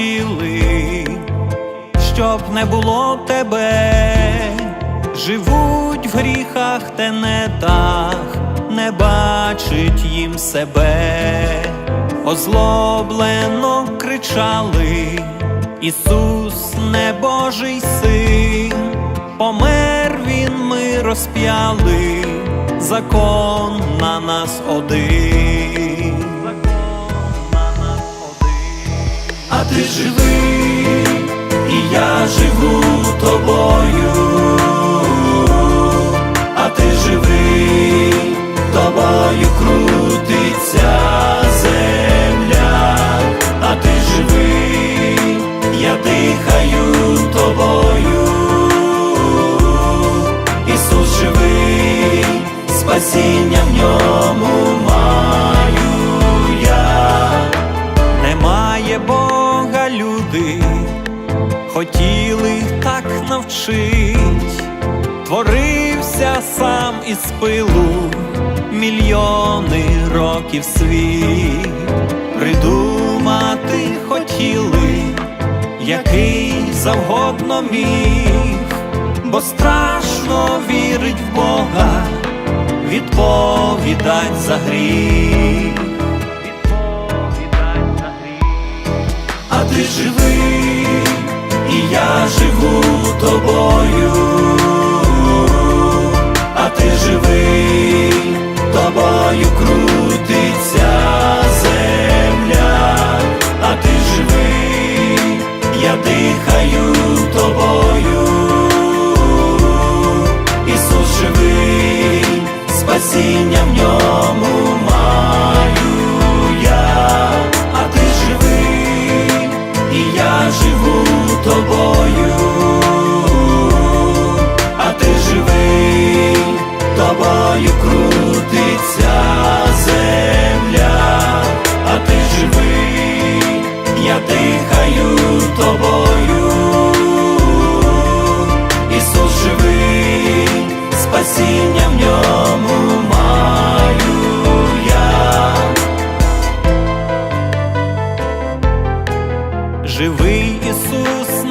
хотіли, щоб не було тебе, живуть в гріхах тенетах, не бачить їм себе, озлоблено кричали, Ісус не Божий син, помер він, ми розп'яли, закон на нас один. А ти живий, і я живу тобою, а ти живий, хотіли так навчить, творився сам із пилу мільйони років світ, придумати хотіли, який завгодно міг, бо страшно вірить в Бога, відповідать за гріх. Я дихаю тобою, Ісус живий, спасіння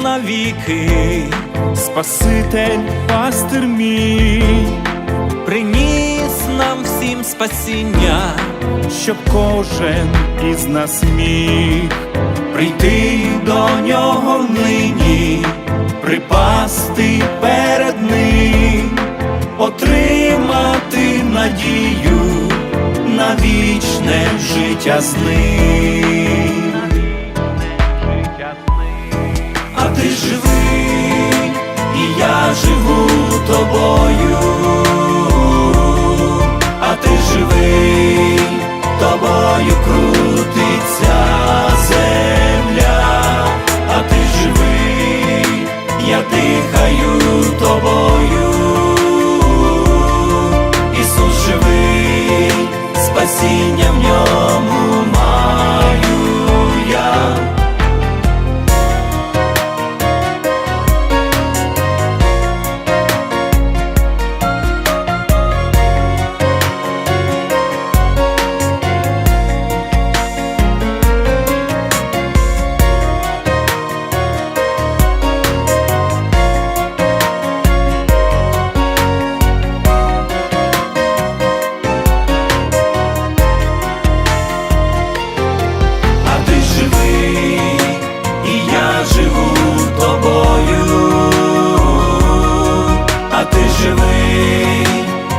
навіки, Спаситель, пастир мій, приніс нам всім спасіння, щоб кожен із нас міг прийти до нього нині, припасти перед ним, отримати надію на вічне життя з ним. Живу тобою, а ти живий,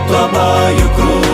тобою круг.